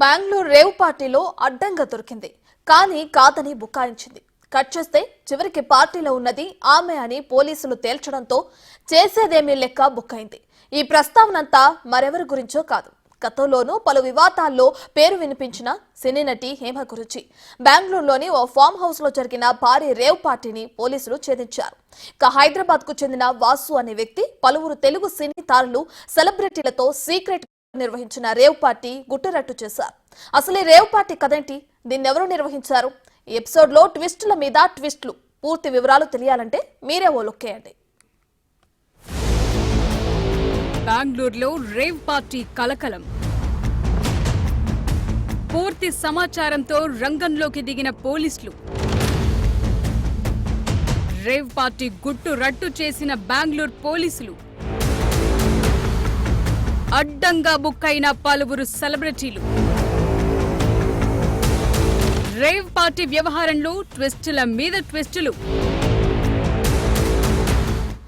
Bengaluru rave పార్టీలో అడ్డంగా దొరికింది. కానీ కాదని బుకాయించింది. కట్ చేస్తే చివరికి పార్టీలో ఉన్నది ఆమె అని పోలీసులు తేల్చడంతో చేసేదేమీ లెక్క బుక్కైంది. ఈ ప్రస్తావనంతా మరెవరి గురించో కాదు. గతంలోనూ పలు వివాదాల్లో పేరు వినిపించిన సినీ నటి హేమ గురించి బెంగళూరులోని ఓ ఫామ్ హౌస్లో జరిగిన భారీ రేవ్ పార్టీని పోలీసులు ఛేదించారు. ఇక హైదరాబాద్కు చెందిన వాసు అనే వ్యక్తి పలువురు తెలుగు సినీ తారులు సెలబ్రిటీలతో సీక్రెట్ నిర్వహించిన రేవ్ పార్టీ గుట్టరట్టు చేశారు. అసలు ఈ రేవ్ పార్టీ కదేంటి దీన్నెవరు నిర్వహించారు? ఈ ఎపిసోడ్లో ట్విస్టుల మీద ట్విస్టులు. పూర్తి వివరాలు తెలియాలంటే మీరే ఓ లొక్కేయండి బెంగళూరులో రేవ్ పార్టీ కలకలం. పూర్తి సమాచారంతో రంగంలోకి దిగిన పోలీసులు. రేవ్ పార్టీ గుట్టు రట్టు చేసిన బెంగళూరు పోలీసులు. అడ్డంగా బుక్ అయిన పలువురు సెలబ్రిటీలు. రేవ్ పార్టీ వ్యవహారంలో ట్విస్టుల మీద ట్విస్టులు.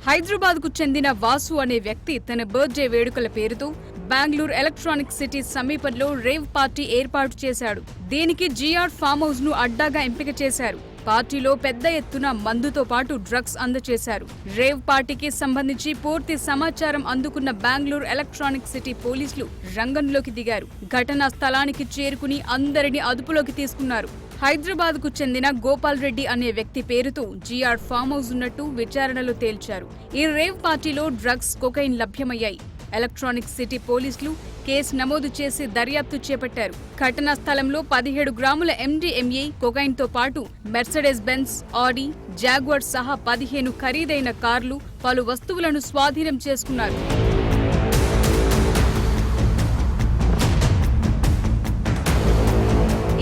హైదరాబాద్కు చెందిన వాసు అనే వ్యక్తి తన బర్త్డే వేడుకల పేరుతో బెంగళూరు ఎలక్ట్రానిక్ సిటీ సమీపంలో రేవ్ పార్టీ ఏర్పాటు చేశాడు. దీనికి జిఆర్ ఫామ్ హౌస్ను అడ్డాగా ఎంపిక చేశారు. పార్టీలో పెద్ద ఎత్తున మందుతో పాటు డ్రగ్స్ అందజేశారు రేవ్ పార్టీకి సంబంధించి పూర్తి సమాచారం అందుకున్న బెంగళూరు ఎలక్ట్రానిక్ సిటీ పోలీసులు రంగంలోకి దిగారు. ఘటనా స్థలానికి చేరుకుని అందరిని అదుపులోకి తీసుకున్నారు. హైదరాబాద్కు చెందిన గోపాల్ రెడ్డి అనే వ్యక్తి పేరుతో జీఆర్ ఫామ్ హౌస్ ఉన్నట్టు విచారణలో తేల్చారు. ఈ రేవ్ పార్టీలో డ్రగ్స్ కొకైన్ లభ్యమయ్యాయి. ఎలక్ట్రానిక్ సిటీ పోలీసులు కేసు నమోదు చేసి దర్యాప్తు చేపట్టారు. ఘటనా స్థలంలో పదిహేడు గ్రాముల ఎండిఎంఏ కొకైన్తో పాటు మెర్సడెస్ బెన్స్ ఆడి జాగ్వార్ సహా పదిహేను ఖరీదైన కార్లు పలు వస్తువులను స్వాధీనం చేసుకున్నారు.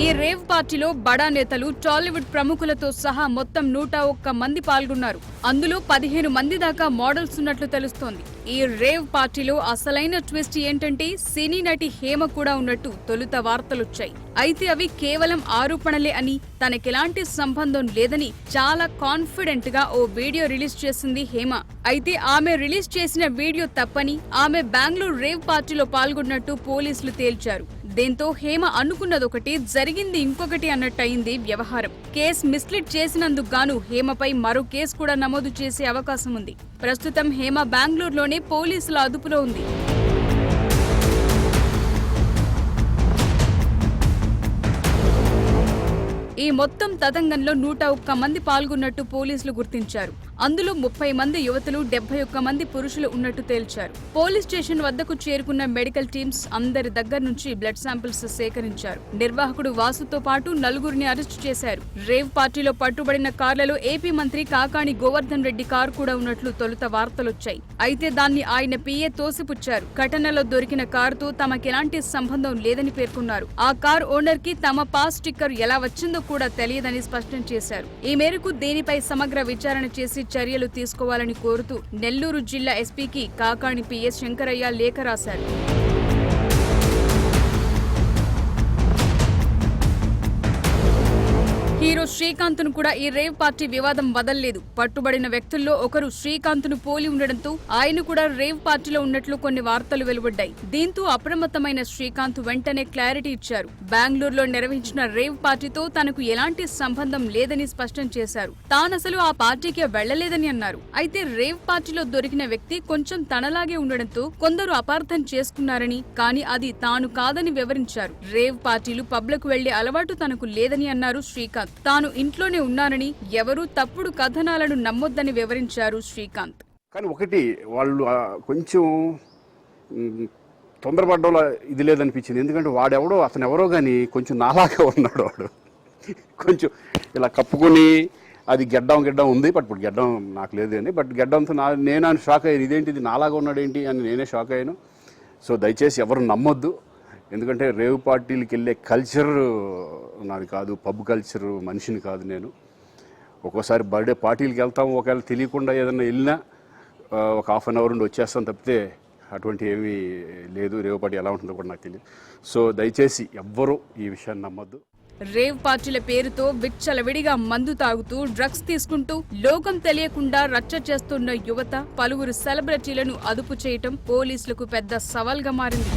ఈ రేవ్ పార్టీలో బడా నేతలు టాలీవుడ్ ప్రముఖులతో సహా మొత్తం నూట ఒక్క మంది పాల్గొన్నారు. అందులో పదిహేను మంది దాకా మోడల్స్ ఉన్నట్లు తెలుస్తోంది. ఈ రేవ్ పార్టీలో అసలైన ట్విస్ట్ ఏంటంటే సినీ నటి హేమ కూడా ఉన్నట్టు తొలుత వార్తలొచ్చాయి. అయితే అవి కేవలం ఆరోపణలే అని తనకెలాంటి సంబంధం లేదని చాలా కాన్ఫిడెంట్గా ఓ వీడియో రిలీజ్ చేసింది హేమ. అయితే ఆమె రిలీజ్ చేసిన వీడియో తప్పని ఆమె బెంగళూరు రేవ్ పార్టీలో పాల్గొన్నట్టు పోలీసులు తేల్చారు. దీంతో హేమ అనుకున్నదొకటి జరిగింది ఇంకొకటి అన్నట్టయింది వ్యవహారం. కేసు మిస్లీడ్ చేసినందుకు గాను హేమపై మరో కేసు కూడా నమోదు చేసే అవకాశం ఉంది ప్రస్తుతం హేమ బెంగళూరులోనే పోలీసుల అదుపులో ఉంది. ఈ మొత్తం తతంగంలో నూట ఒక్క మంది పాల్గొన్నట్టు పోలీసులు గుర్తించారు. అందులో ముప్పై మంది యువతులు డెబ్బై ఒక్క మంది పురుషులు ఉన్నట్టు తేల్చారు. పోలీస్ స్టేషన్ వద్దకు చేరుకున్న మెడికల్ టీమ్స్ అందరి దగ్గర నుంచి బ్లడ్ శాంపిల్స్ సేకరించారు. నిర్వాహకుడు వాసుతో పాటు నలుగురిని అరెస్టు చేశారు. రేవ్ పార్టీలో పట్టుబడిన కార్లలో ఏపీ మంత్రి కాకాణి గోవర్ధన్ రెడ్డి కారు కూడా ఉన్నట్లు తొలుత వార్తలొచ్చాయి. అయితే దాన్ని ఆయన పిఏ తోసిపుచ్చారు. ఘటనలో దొరికిన కారుతో తమకెలాంటి సంబంధం లేదని పేర్కొన్నారు. ఆ కార్ ఓనర్కి తమ పాస్ స్టిక్కర్ ఎలా వచ్చిందో కూడా తెలియదని స్పష్టం చేశారు. ఈ మేరకు దీనిపై సమగ్ర విచారణ చేసి చర్యలు తీసుకోవాలని కోరుతూ నెల్లూరు జిల్లా ఎస్పీకి కాకాణి పిఎస్ శంకరయ్య లేఖ రాశారు. హీరో శ్రీకాంత్ను కూడా ఈ రేవ్ పార్టీ వివాదం వదల్లేదు. పట్టుబడిన వ్యక్తుల్లో ఒకరు శ్రీకాంత్ను పోలి ఉండడంతో ఆయన కూడా రేవ్ పార్టీలో ఉన్నట్లు కొన్ని వార్తలు వెలువడ్డాయి. దీంతో అప్రమత్తమైన శ్రీకాంత్ వెంటనే క్లారిటీ ఇచ్చారు. బెంగళూరులో నిర్వహించిన రేవ్ పార్టీతో తనకు ఎలాంటి సంబంధం లేదని స్పష్టం చేశారు. తానసలు ఆ పార్టీకి వెళ్ళలేదని అన్నారు. అయితే రేవ్ పార్టీలో దొరికిన వ్యక్తి కొంచెం తనలాగే ఉండడంతో కొందరు అపార్థం చేసుకున్నారని కానీ అది తాను కాదని వివరించారు. రేవ్ పార్టీలు పబ్లకు వెళ్ళే అలవాటు తనకు లేదని అన్నారు శ్రీకాంత్. తాను ఇంట్లోనే ఉన్నానని ఎవరూ తప్పుడు కథనాలను నమ్మొద్దని వివరించారు శ్రీకాంత్. కానీ ఒకటి వాళ్ళు కొంచెం మ్, తొందరపడ్డంలో ఇది లేదనిపించింది. ఎందుకంటే వాడెవడో అతను ఎవరో కానీ కొంచెం నాలాగా ఉన్నాడు వాడు. కొంచెం ఇలా కప్పుకొని అది గెడ్డం గెడ్డం ఉంది బట్ ఇప్పుడు గెడ్డం నాకు లేదు అని. బట్ గెడ్డంతో నా నేను ఆయన షాక్ అయ్యాను. ఇదేంటి ఇది నాలాగా ఉన్నాడేంటి అని నేనే షాక్ అయ్యాను. సో దయచేసి ఎవరు నమ్మొద్దు. ఎందుకంటే రేవు పార్టీలకి వెళ్ళే కల్చర్ నాది కాదు పబ్ కల్చర్ మనిషిని కాదు నేను. ఒక్కోసారి బర్త్డే పార్టీలకి వెళ్తాం ఒకవేళ తెలియకుండా ఏదైనా వెళ్ళినా ఒక హాఫ్ అన్ అవర్ నుండి వచ్చేస్తాం తప్పితే అటువంటి ఏమీ లేదు రేవపాటి పార్టీ ఎలా ఉంటుందో కూడా నాకు తెలియదు. సో దయచేసి ఎవ్వరూ ఈ విషయాన్ని నమ్మొద్దు. రేవ్ పార్టీల పేరుతో విచ్చలవిడిగా మందు తాగుతూ డ్రగ్స్ తీసుకుంటూ లోకం తెలియకుండా రచ్చ చేస్తున్న యువత పలువురు సెలబ్రిటీలను అదుపు చేయటం పోలీసులకు పెద్ద సవాల్గా మారింది.